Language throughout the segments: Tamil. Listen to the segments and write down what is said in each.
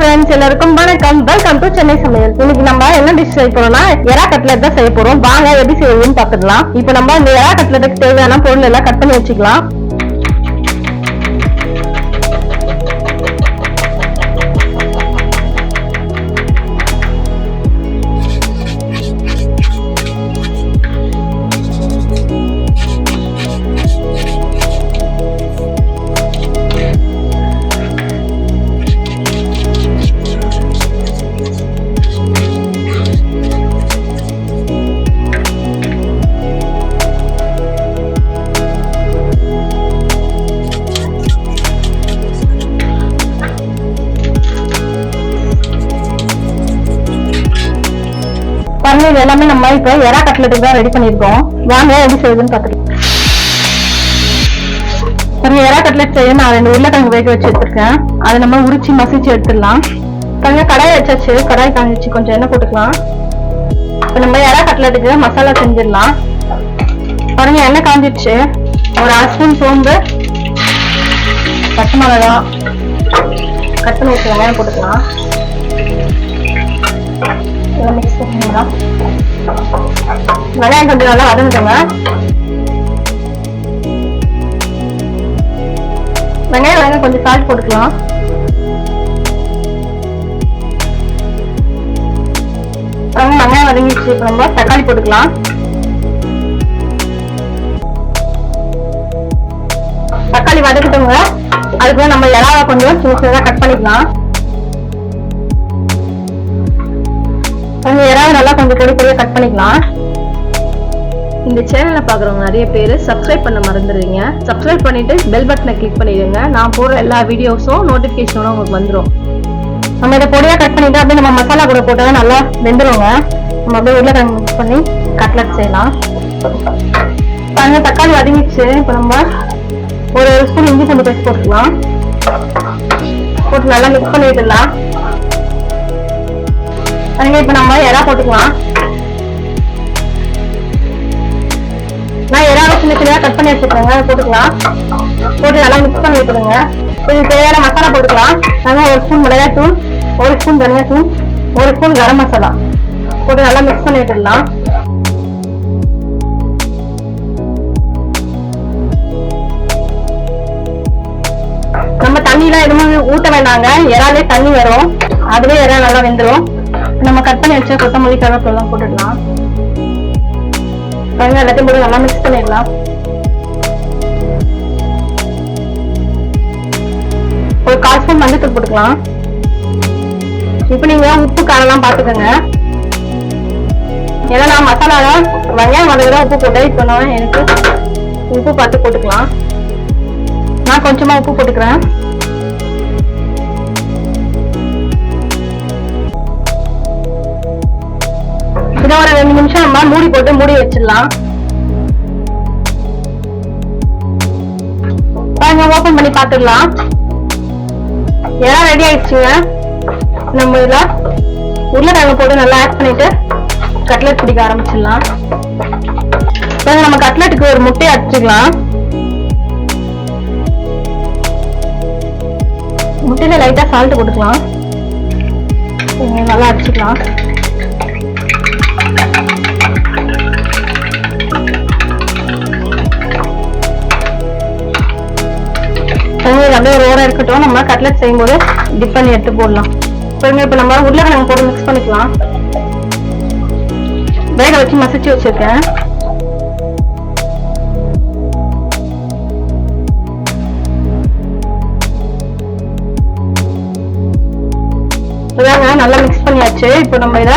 ஃப்ரெண்ட்ஸ் எல்லாருக்கும் வணக்கம். வெல்கம் டு சென்னை சமையல். இன்னைக்கு நம்ம என்ன டிஷ் செய்ய போறோம்னா எறா கட்லெட் தான் செய்ய போறோம். வாங்க எப்படி செய்யணும்னு பாத்துக்கலாம் இப்போ நம்ம இந்த எறா கட்லெட்டுக்கு தேவையான பொருள் எல்லாம் கட் பண்ணி வச்சுக்கலாம். இது எல்லாமே நம்ம இப்போ எறா கட்லெட்டுக்கு தான் ரெடி பண்ணிருக்கோம் வாங்க எப்படி செய்யுதுன்னு பாத்துக்கலாம் ஒரு எறா கட்லெட் செய்ய நான் ரெண்டு உருளைக்கிழங்கு வேக வச்சு எடுத்திருக்கேன். அதை நம்ம உரிச்சு மசிச்சு எடுத்துடலாம். பாருங்க கடாய் வச்சாச்சு கடாய் காஞ்சிச்சு. கொஞ்சம் எண்ணெய் போட்டுக்கலாம். இப்போ நம்ம எறா கட்லெட்டுக்கு மசாலா செஞ்சிடலாம். பாருங்க எண்ணெய் காஞ்சிடுச்சு. ஒரு அரை ஸ்பூன் சோம்பு பச்சை மிளகா கட் பண்ணி வச்சு வெங்காயம் போட்டுக்கலாம். இதை மிக்ஸ் பண்ணிடலாம். வெங்காயம் கொஞ்சம் நல்லா வதங்கிட்டோங்க வெங்காயம் வெங்காயம் கொஞ்சம் சால்ட் போட்டுக்கலாம். வெங்காயம் வதங்கிடுச்சு. இப்போ நம்ம தக்காளி போட்டுக்கலாம். தக்காளி வதக்கிட்டோங்க அதுக்கு நம்ம இலாவை கொஞ்சம் சின்ன சின்னதாக கட் பண்ணிக்கலாம். இறாவை நல்லா கொஞ்சம் பொடி பொடியாக கட் பண்ணிக்கலாம். இந்த சேனலை பார்க்குறவங்க நிறைய பேர் சப்ஸ்கிரைப் பண்ண மறந்துடுறீங்க. சப்ஸ்கிரைப் பண்ணிட்டு பெல் பட்டனை கிளிக் பண்ணிடுங்க. நான் போடுற எல்லா வீடியோஸும் நோட்டிஃபிகேஷனோட உங்களுக்கு வந்துடும் நம்ம இதை பொடியாக கட் பண்ணிட்டு அப்படியே நம்ம மசாலா கூட போட்டால் நல்லா வெந்துருங்க. நம்ம அப்படியே உருளைக்கிழங்கு மிக்ஸ் பண்ணி கட்லட் செய்யலாம். பாருங்க தக்காளி வதங்கிடுச்சு. இப்போ நம்ம ஒரு ஸ்பூன் இஞ்சி பூண்டு பேஸ்ட் போட்டுக்கலாம். போட்டு நல்லா மிக்ஸ் பண்ணி அதுங்க இப்போ நம்ம இறா போட்டுக்கலாம். நான் எறாவை சின்ன சின்னதாக கட் பண்ணி வச்சுருக்கேங்க போட்டுக்கலாம். போட்டு நல்லா மிக்ஸ் பண்ணி விட்டுருங்க கொஞ்சம் தேவையான மசாலா போட்டுக்கலாம். நாங்கள் ஒரு ஸ்பூன் மிளகாய் தூள் ஒரு ஸ்பூன் தனியா தூள் ஒரு ஸ்பூன் கரம் மசாலா போட்டு நல்லா மிக்ஸ் பண்ணி விட்டுடலாம் நம்ம தண்ணிலாம் எதுவுமே ஊட்ட வேண்டாங்க இறாலே தண்ணி வரும். அதுவே இறா நல்லா வெந்துடும் நம்ம கட் பண்ணி வச்ச கொத்தமல்லி கருவேப்பிலாம் போட்டுடலாம். பாருங்க எல்லாத்தையும் போட்டு நல்லா மிக்ஸ் பண்ணிடலாம். ஒரு கால் ஸ்பூன் மஞ்சத்தூள் போட்டுக்கலாம். இப்போ நீங்க உப்பு காரம்லாம் பார்த்துக்கோங்க. ஏன்னா நான் மசாலால வெங்காயம் வதக்குதான் உப்பு போட்டேன். இப்போ நான் எனக்கு உப்பு பார்த்து போட்டுக்கலாம். நான் கொஞ்சமா உப்பு போட்டுக்கிறேன். ரெண்டு நிமிஷம் நம்ம மூடி போட்டு மூடி வச்சிடலாம். பாருங்க ஓபன் பண்ணி பாத்துடலாம் எல்லாம் ரெடி ஆயிடுச்சுங்க. நம்ம இதுல உருளைக்கிழங்கு போட்டு நல்லா ஆட் பண்ணிட்டு கட்லெட் பிடிக்க ஆரம்பிச்சிடலாம். பாருங்க நம்ம கட்லெட்டுக்கு ஒரு முட்டையை அடிச்சுக்கலாம் முட்டையில லைட்டா சால்ட் போட்டுக்கலாம். நல்லா அடிச்சுக்கலாம் தண்ணீர் அப்படியே ஒரு ஓரம் இருக்கட்டும் நம்ம கட்லெட் செய்யும்போது டிப் பண்ணி எடுத்து போடலாம். பாருங்க இப்போ நம்ம உருளைக்கிழங்கு போட்டு மிக்ஸ் பண்ணிக்கலாம். வேக வச்சு மசிச்சு வச்சிருக்கேன். இதாங்க நல்லா மிக்ஸ் பண்ணியாச்சு. இப்போ நம்ம இதை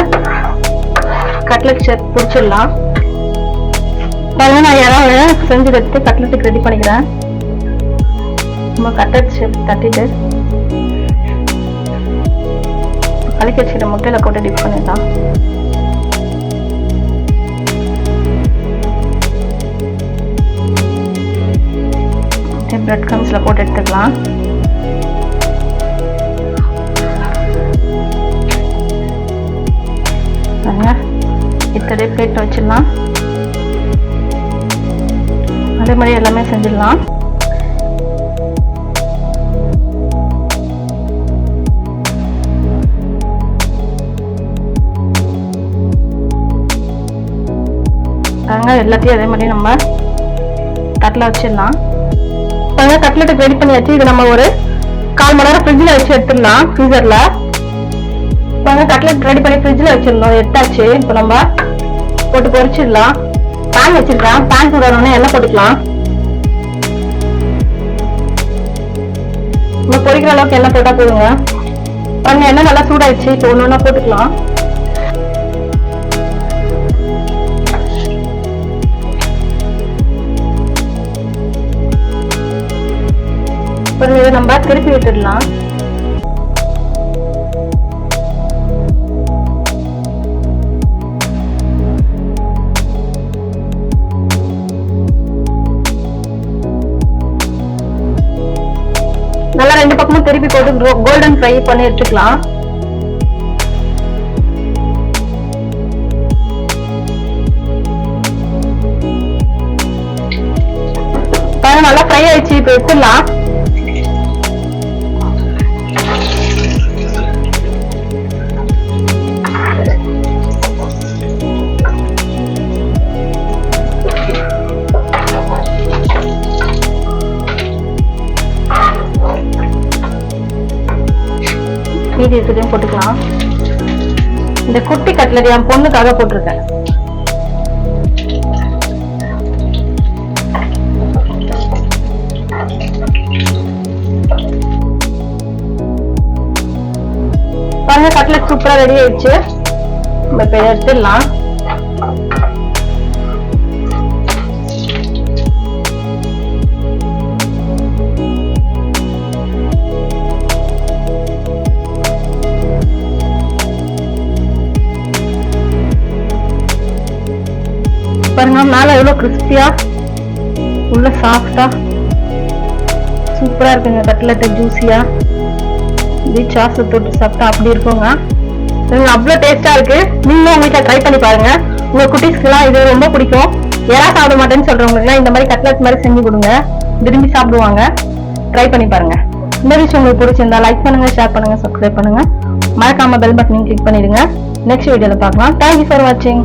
கட்லெட் பிடிச்சிடலாம். பாருங்க நான் இறாவை செஞ்சு வச்சு கட்லெட்டுக்கு ரெடி பண்ணிக்கிறேன். நம்ம கட்டட் ஷேப் தட்டிட்டு. கலக்கி வச்சுக்கிற முட்டையில போட்டு டிப் பண்ணிடலாம். பிரெட் கம்ஸ்ல போட்டு எடுத்துக்கலாம். பாருங்க இத்தனை பிளேட் வச்சிடலாம். அதே மாதிரி எல்லாமே செஞ்சிடலாம். பாருங்க எல்லாத்தையும் அதே மாதிரி நம்ம தட்டில் வச்சிடலாம். பாருங்க கட்லெட்டுக்கு ரெடி பண்ணியாச்சு. இது நம்ம ஒரு கால் மணி நேரம் ஃப்ரிட்ஜில் வச்சு எடுத்துடலாம் ஃப்ரீசரில் பாருங்க கட்லெட் ரெடி பண்ணி ஃப்ரிட்ஜில் வச்சுருந்தோம் எடுத்தாச்சு. இப்போ நம்ம போட்டு பொரிச்சிடலாம். பேன் வச்சிருக்கேன். பேன் சூடானோடனே எண்ணெய் போட்டுக்கலாம். நம்ம பொறிக்கிற அளவுக்கு எண்ணெய் போட்டால் போதுங்க. பாருங்க எண்ணெய் நல்லா சூடாயிடுச்சு. இப்போ ஒன்று ஒன்றா போட்டுக்கலாம். பாருங்க இதை நம்ம திருப்பி விட்டுடலாம். நல்லா ரெண்டு பக்கமும் திருப்பி போட்டு கோல்டன் ஃப்ரை பண்ணி எடுத்துக்கலாம். நல்லா ஃப்ரை ஆயிடுச்சு இப்போ எடுத்துடலாம். மீதி இருக்கிறதையும் போட்டுக்கலாம். இந்த குட்டி கட்லட் என் பொண்ணுக்காக போட்டிருக்கேன். பாருங்க கட்லட் சூப்பரா ரெடி ஆயிடுச்சு. நம்ம இப்ப எடுத்துடலாம். பாருங்க மேல எவ்வளவு கிறிஸ்பியா உள்ள சாஃப்டா சூப்பரா இருக்குங்க கட்லெட்டு ஜூஸியா இப்படி சாஸ் தொட்டு சாப்பிட்டா அப்படி இருக்குங்க. அவ்வளோ டேஸ்டா இருக்கு. நீங்களும் உங்க வீட்டில் ட்ரை பண்ணி பாருங்க. உங்க குட்டீஸ்க்குலாம் இது ரொம்ப பிடிக்கும். யாரா சாப்பிட மாட்டேன்னு சொல்றவங்களுக்குலாம் இந்த மாதிரி கட்லெட் மாதிரி செஞ்சு கொடுங்க. விரும்பி சாப்பிடுவாங்க. ட்ரை பண்ணி பாருங்க. இந்த விஷயம் உங்களுக்கு பிடிச்சிருந்தா லைக் பண்ணுங்க ஷேர் பண்ணுங்க சப்ஸ்கிரைப் பண்ணுங்க. மறக்காம பெல் பட்டனையும் கிளிக் பண்ணிடுங்க. நெக்ஸ்ட் வீடியோல பார்க்கலாம். தேங்க்யூ ஃபார் வாட்சிங்